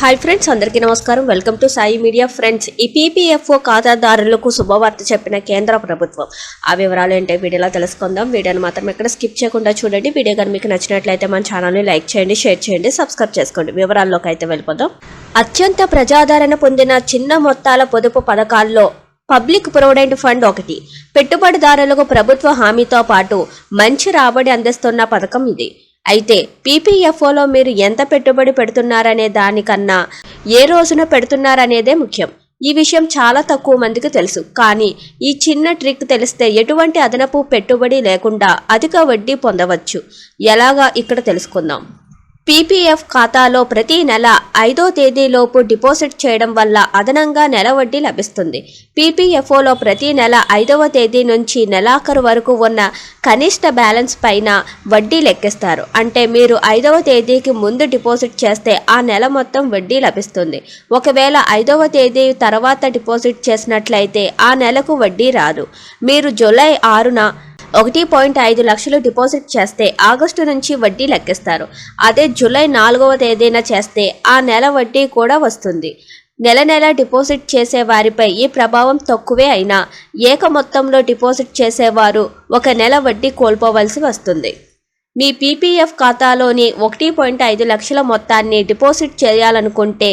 Hi friends అందరికీ నమస్కారం. Welcome to Sai media friends ఈ పీపీఎఫ్ఓ ఖాతాదారులకు శుభవార్త చెప్పిన కేంద్ర ప్రభుత్వం. ఆ వివరాలు ఏంటో వీడియోలో తెలుసుకుందాం. వీడియోని మాత్రం ఎక్కడ స్కిప్ చేయకుండా చూడండి. వీడియో కానీ మీకు నచ్చినట్లయితే మన ఛానల్ని లైక్ చేయండి షేర్ చేయండి సబ్స్క్రైబ్ చేసుకోండి. వివరాల్లోకి అయితే వెళ్ళిపోదాం. అత్యంత ప్రజాదరణ పొందిన చిన్న మొత్తాల పొదుపు పథకాల్లో పబ్లిక్ ప్రొవిడెంట్ ఫండ్ ఒకటి. పెట్టుబడిదారులకు ప్రభుత్వ హామీతో పాటు మంచి రాబడి అందిస్తున్న పథకం ఇది. అయితే పీపీఎఫ్ఓలో మీరు ఎంత పెట్టుబడి పెడుతున్నారనే దానికన్నా ఏ రోజున పెడుతున్నారనేదే ముఖ్యం. ఈ విషయం చాలా తక్కువ మందికి తెలుసు. కానీ ఈ చిన్న ట్రిక్ తెలిస్తే ఎటువంటి అదనపు పెట్టుబడి లేకుండా అధిక వడ్డీ పొందవచ్చు. ఎలాగా? ఇక్కడ తెలుసుకుందాం. పీపీఎఫ్ ఖాతాలో ప్రతి నెల ఐదో తేదీలోపు డిపాజిట్ చేయడం వల్ల అదనంగా నెల వడ్డీ లభిస్తుంది. పీపీఎఫ్ఓలో ప్రతి నెల ఐదవ తేదీ నుంచి నెలాఖరు వరకు ఉన్న కనిష్ట బ్యాలెన్స్ పైన వడ్డీ లెక్కిస్తారు. అంటే మీరు ఐదవ తేదీకి ముందు డిపాజిట్ చేస్తే ఆ నెల మొత్తం వడ్డీ లభిస్తుంది. ఒకవేళ ఐదవ తేదీ తర్వాత డిపాజిట్ చేసినట్లయితే ఆ నెలకు వడ్డీ రాదు. మీరు జూలై ఆరున ఒకటి పాయింట్ ఐదు లక్షలు డిపాజిట్ చేస్తే ఆగస్టు నుంచి వడ్డీ లెక్కిస్తారు. అదే జూలై నాలుగవ తేదీన చేస్తే ఆ నెల వడ్డీ కూడా వస్తుంది. నెల నెల డిపాజిట్ చేసే వారిపై ఈ ప్రభావం తక్కువే అయినా ఏక మొత్తంలో డిపాజిట్ చేసేవారు ఒక నెల వడ్డీ కోల్పోవలసి వస్తుంది. మీ పీపీఎఫ్ ఖాతాలోని ఒకటి పాయింట్ ఐదు లక్షల మొత్తాన్ని డిపాజిట్ చేయాలనుకుంటే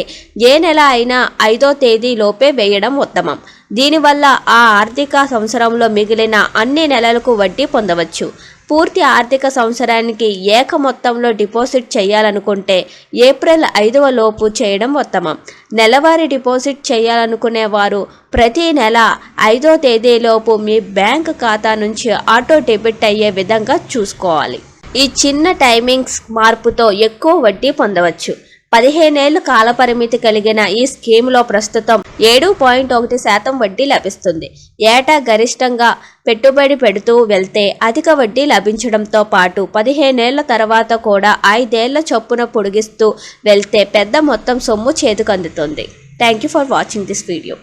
ఏ నెల అయినా ఐదో తేదీ లోపే వేయడం ఉత్తమం. దీనివల్ల ఆ ఆర్థిక సంవత్సరంలో మిగిలిన అన్ని నెలలకు వడ్డీ పొందవచ్చు. పూర్తి ఆర్థిక సంవత్సరానికి ఏక మొత్తంలో డిపాజిట్ చేయాలనుకుంటే ఏప్రిల్ ఐదవ లోపు చేయడం ఉత్తమం. నెలవారీ డిపాజిట్ చేయాలనుకునే వారు ప్రతి నెల ఐదో తేదీలోపు మీ బ్యాంక్ ఖాతా నుంచి ఆటో డెబిట్ అయ్యే విధంగా చూసుకోవాలి. ఈ చిన్న టైమింగ్స్ మార్పుతో ఎక్కువ వడ్డీ పొందవచ్చు. పదిహేనేళ్ళు కాలపరిమితి కలిగిన ఈ స్కీమ్లో ప్రస్తుతం ఏడు పాయింట్ ఒకటి శాతం వడ్డీ లభిస్తుంది. ఏటా గరిష్టంగా పెట్టుబడి పెడుతూ వెళ్తే అధిక వడ్డీ లభించడంతో పాటు పదిహేనేళ్ళ తర్వాత కూడా ఐదేళ్ళ చొప్పున పొడిగిస్తూ వెళ్తే పెద్ద మొత్తం సొమ్ము చేతికందుతుంది. Thank you for watching this video.